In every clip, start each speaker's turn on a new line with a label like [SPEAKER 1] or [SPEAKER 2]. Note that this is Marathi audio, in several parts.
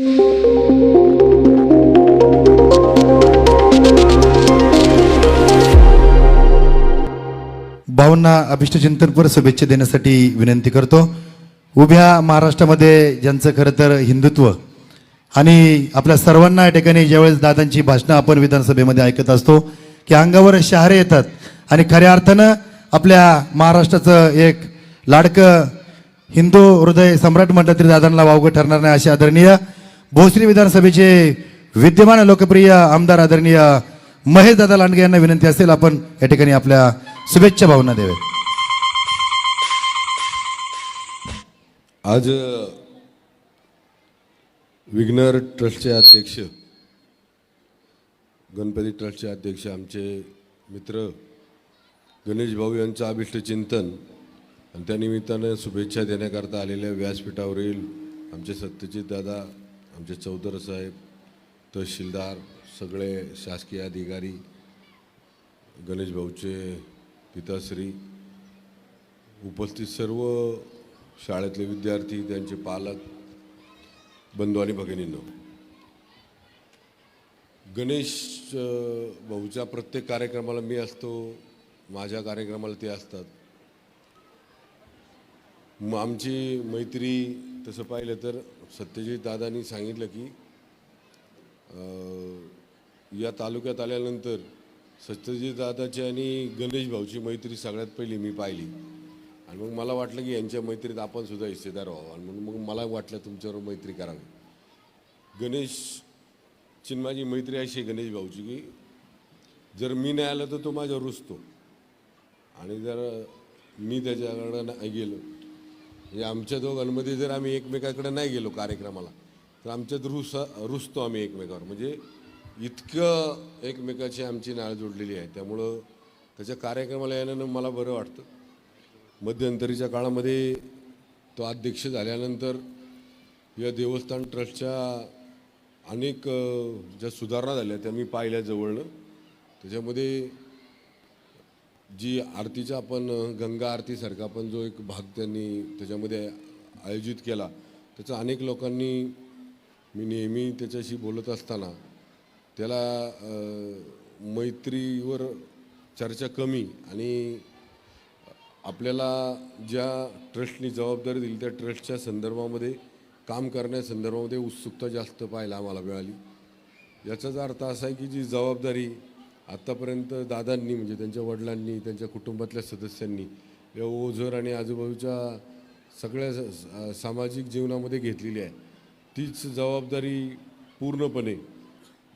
[SPEAKER 1] भाऊंना अभिष्ट चिंतनपर शुभेच्छा देण्यासाठी विनंती करतो. उभ्या महाराष्ट्रामध्ये ज्यांचं खरं तर हिंदुत्व आणि आपल्या सर्वांना या ठिकाणी ज्यावेळेस दादांची भाषणं आपण विधानसभेमध्ये ऐकत असतो की अंगावर शहारे येतात आणि खऱ्या अर्थानं आपल्या महाराष्ट्राचं एक लाडकं हिंदू हृदय सम्राट म्हटलं तरी दादांना वावगं ठरणार नाही असे आदरणीय भोसरी विधानसभेचे विद्यमान लोकप्रिय आमदार आदरणीय महेश दादा लांडगे यांना विनंती असेल आपण या ठिकाणी आपल्या शुभेच्छा भावना द्यावे
[SPEAKER 2] आज विघ्नर ट्रस्टचे अध्यक्ष गणपती ट्रस्टचे अध्यक्ष आमचे मित्र गणेश भाऊ यांचं अभिष्ट चिंतन आणि त्या निमित्तानं शुभेच्छा देण्याकरता आलेल्या व्यासपीठावरील आमचे सत्यजित दादा आमचे चौधर साहेब तहसीलदार सगळे शासकीय अधिकारी गणेश भाऊचे पिताश्री उपस्थित सर्व शाळेतले विद्यार्थी त्यांचे पालक बंधू आणि भगिनींनो. गणेश भाऊच्या प्रत्येक कार्यक्रमाला मी असतो माझ्या कार्यक्रमाला ते असतात. मग आमची मैत्री तसं पाहिलं तर सत्यजित दादांनी सांगितलं की या तालुक्यात आल्यानंतर सत्यजित दादाची आणि गणेश भाऊची मैत्री सगळ्यात पहिली मी पाहिली. आणि मग मला वाटलं की यांच्या मैत्रीत आपण सुद्धा हिस्सेदार व्हावं. आणि म्हणून मग मला वाटलं तुमच्यावर मैत्री करावी. गणेश ची माझी मैत्री अशी गणेश भाऊची की जर मी नाही आलं तर तो माझ्यावर रुसतो. आणि जर मी त्याच्याकडं नाही गेलो म्हणजे आमच्या दोघांमध्ये जर आम्ही एकमेकाकडे नाही गेलो कार्यक्रमाला तर आमच्यात रुस रुसतो आम्ही एकमेकावर. म्हणजे इतकं एकमेकाची आमची नाळ जोडलेली आहे. त्यामुळं त्याच्या कार्यक्रमाला येण्यानं मला बरं वाटतं. मध्यंतरीच्या काळामध्ये तो अध्यक्ष झाल्यानंतर या देवस्थान ट्रस्टच्या अनेक ज्या सुधारणा झाल्या त्या मी पाहिल्या जवळनं. त्याच्यामध्ये जी आरतीचा आपण गंगा आरतीसारखा पण जो एक भाग त्यांनी त्याच्यामध्ये आयोजित केला त्याचा अनेक लोकांनी मी नेहमी त्याच्याशी बोलत असताना त्याला मैत्रीवर चर्चा कमी आणि आपल्याला ज्या ट्रस्टनी जबाबदारी दिली त्या ट्रस्टच्या संदर्भामध्ये काम करण्या संदर्भामध्ये उत्सुकता जास्त पाहायला आम्हाला मिळाली. याचाच अर्थ असा आहे की जी जबाबदारी आत्तापर्यंत दादांनी म्हणजे त्यांच्या वडिलांनी त्यांच्या कुटुंबातल्या सदस्यांनी या ओझर आणि आजूबाजूच्या सगळ्या स- सामाजिक जीवनामध्ये घेतलेली आहे. तीच जबाबदारी पूर्णपणे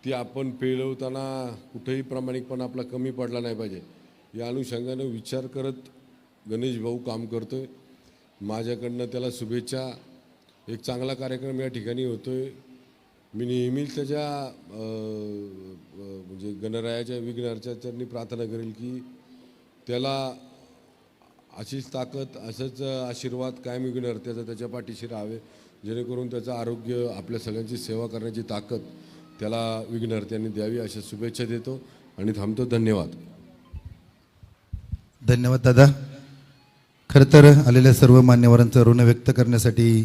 [SPEAKER 2] ती आपण पेलवताना कुठेही प्रामाणिकपणा आपला कमी पडला नाही पाहिजे. या अनुषंगानं विचार करत गणेश भाऊ काम करतो आहे माझ्याकडनं त्याला शुभेच्छा. एक चांगला कार्यक्रम या ठिकाणी होतो आहे मी नेहमीच त्याच्या म्हणजे गणरायाच्या विघ्नाच्या चरणी प्रार्थना करेल की त्याला अशीच ताकद असंच आशीर्वाद कायम विघ्नर त्याचा त्याच्या पाठीशी राहावे जेणेकरून त्याचं आरोग्य आपल्या सगळ्यांची सेवा करण्याची ताकद त्याला विघ्नहर्त्यांनी द्यावी अशा शुभेच्छा देतो आणि थांबतो. धन्यवाद.
[SPEAKER 1] धन्यवाद दादा. खरं तर आलेल्या सर्व मान्यवरांचं ऋण व्यक्त करण्यासाठी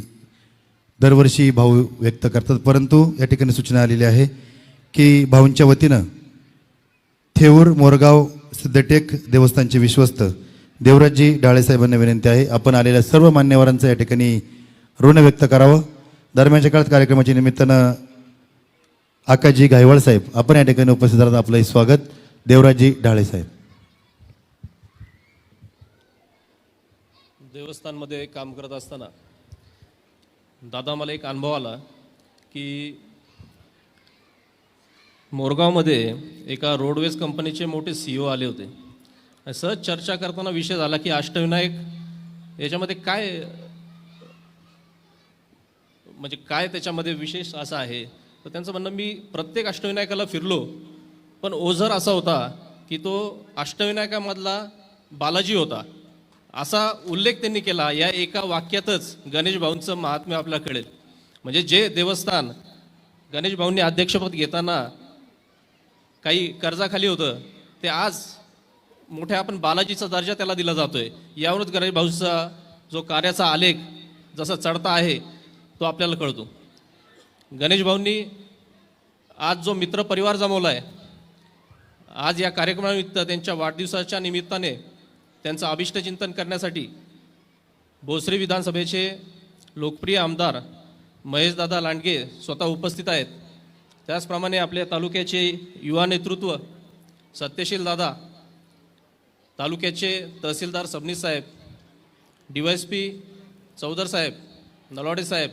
[SPEAKER 1] दरवर्षी भाऊ व्यक्त करतात. परंतु या ठिकाणी सूचना आलेली आहे की भाऊंच्या वतीनं थेऊर मोरगाव सिद्धटेक देवस्थानचे विश्वस्त देवराजजी डाळेसाहेबांना विनंती आहे. आपण आलेल्या सर्व मान्यवरांचं या ठिकाणी ऋण व्यक्त करावं. दरम्यानच्या काळात कार्यक्रमाच्या निमित्तानं आकाजी गायवाळ साहेब आपण या ठिकाणी उपस्थित राहत आपलं स्वागत. देवराजजी ढाळे साहेब.
[SPEAKER 3] देवस्थानमध्ये काम करत असताना दादा मला एक अनुभव आला की मोरगावमध्ये एका रोडवेज कंपनीचे मोठे सी ओ आले होते. सहज चर्चा करताना विषय झाला की अष्टविनायक याच्यामध्ये काय म्हणजे काय त्याच्यामध्ये विशेष असं आहे? तर त्यांचं म्हणणं मी प्रत्येक अष्टविनायकाला फिरलो पण ओझर असा होता की तो अष्टविनायकामधला बालाजी होता. असा उल्लेख त्यांनी केला. या एका वाक्यातच गणेश भाऊंचं महात्म्य आपल्याला कळेल. म्हणजे जे देवस्थान गणेश भाऊंनी अध्यक्षपद घेताना काही कर्जाखाली होतं ते आज मोठ्या आपण बालाजीचा दर्जा त्याला दिला जातोय. यावरूनच गणेश भाऊचा जो कार्याचा आलेख जसा चढता आहे तो आपल्याला कळतो. गणेश भाऊंनी आज जो मित्र परिवार जमवला आहे आज या कार्यक्रमानिमित्त त्यांच्या वाढदिवसाच्या निमित्ताने त्यांचं अभिष्टचिंतन करण्यासाठी भोसरी विधानसभेचे लोकप्रिय आमदार महेशदादा लांडगे स्वतः उपस्थित आहेत. त्याचप्रमाणे आपल्या तालुक्याचे युवा नेतृत्व सत्यशील दादा तालुक्याचे तहसीलदार सबनीस साहेब D Y S P Chaudhar साहेब नलवाडे साहेब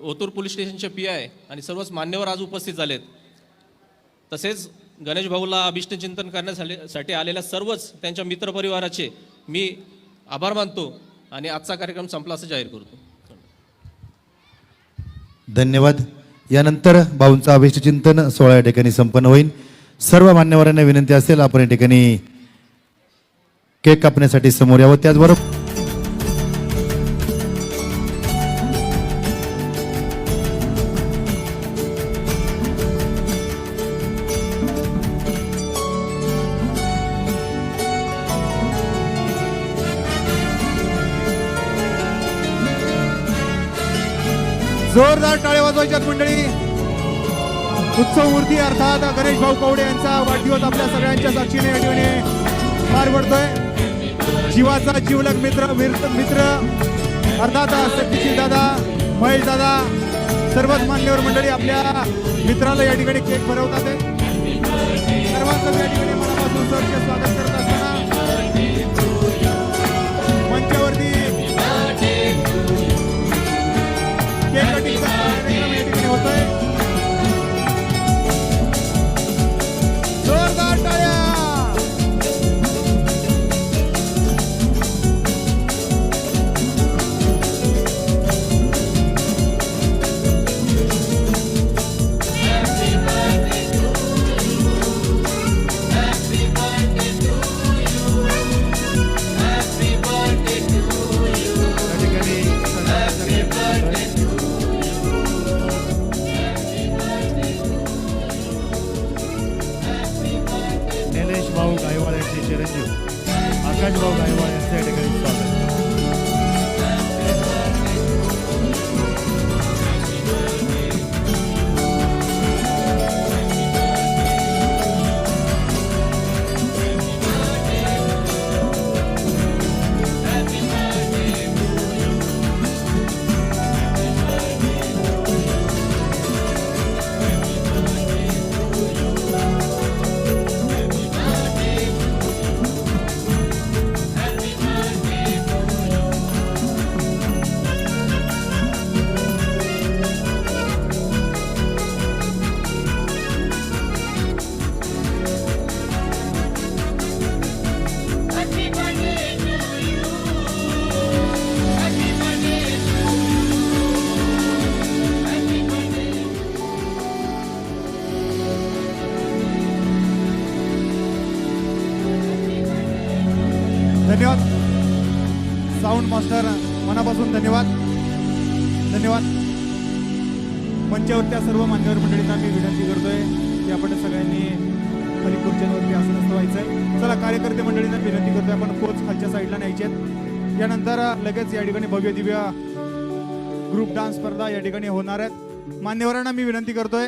[SPEAKER 3] ओतूर पोलीस स्टेशनचे पी आय आणि सर्वच मान्यवर आज उपस्थित झालेत. तसेच गणेश भाऊला अभिष्टचिंतन करण्यासाठी आलेल्या सर्वच त्यांच्या मित्रपरिवाराचे मी आभार मानतो आणि आजचा कार्यक्रम संपला असं जाहीर करतो.
[SPEAKER 1] धन्यवाद. यानंतर भाऊंचा अभिष्टचिंतन सोळा या ठिकाणी संपन्न होईल. सर्व मान्यवरांना विनंती असेल आपण या ठिकाणी केक कापण्यासाठी समोर यावं. त्याचबरोबर
[SPEAKER 4] जोरदार टाळ्या वाजवायच्यात मंडळी. उत्सव मूर्ती अर्थात गणेश भाऊ कवडे यांचा वाढदिवस आपल्या सगळ्यांच्या साक्षीने या ठिकाणी पार पडतोय. जीवाचा जीवलक मित्र मित्र अर्थात सत्यशील दादा महेश दादा सर्वच मान्यवर मंडळी आपल्या मित्राला या ठिकाणी केक भरवतात. सर्वांचं या ठिकाणी मनापासून स्वागत करत.
[SPEAKER 5] भाऊ चिरंजीव. आकाशभाऊ गायवाड यांचं या ठिकाणी स्वागत.
[SPEAKER 4] तर मनापासून धन्यवाद. धन्यवाद. मंचावर त्या सर्व मान्यवर मंडळींना मी विनंती करतोय की आपण सगळ्यांनी खाली खुर्च्यांवरती व्हायचं व्हायचंय. चला कार्यकर्ते मंडळींना विनंती करतोय आपण कोच खालच्या साईडला न्यायचे यानंतर लगेच या ठिकाणी भव्य दिव्य ग्रुप डान्स स्पर्धा या ठिकाणी होणार आहेत. मान्यवरांना मी विनंती करतोय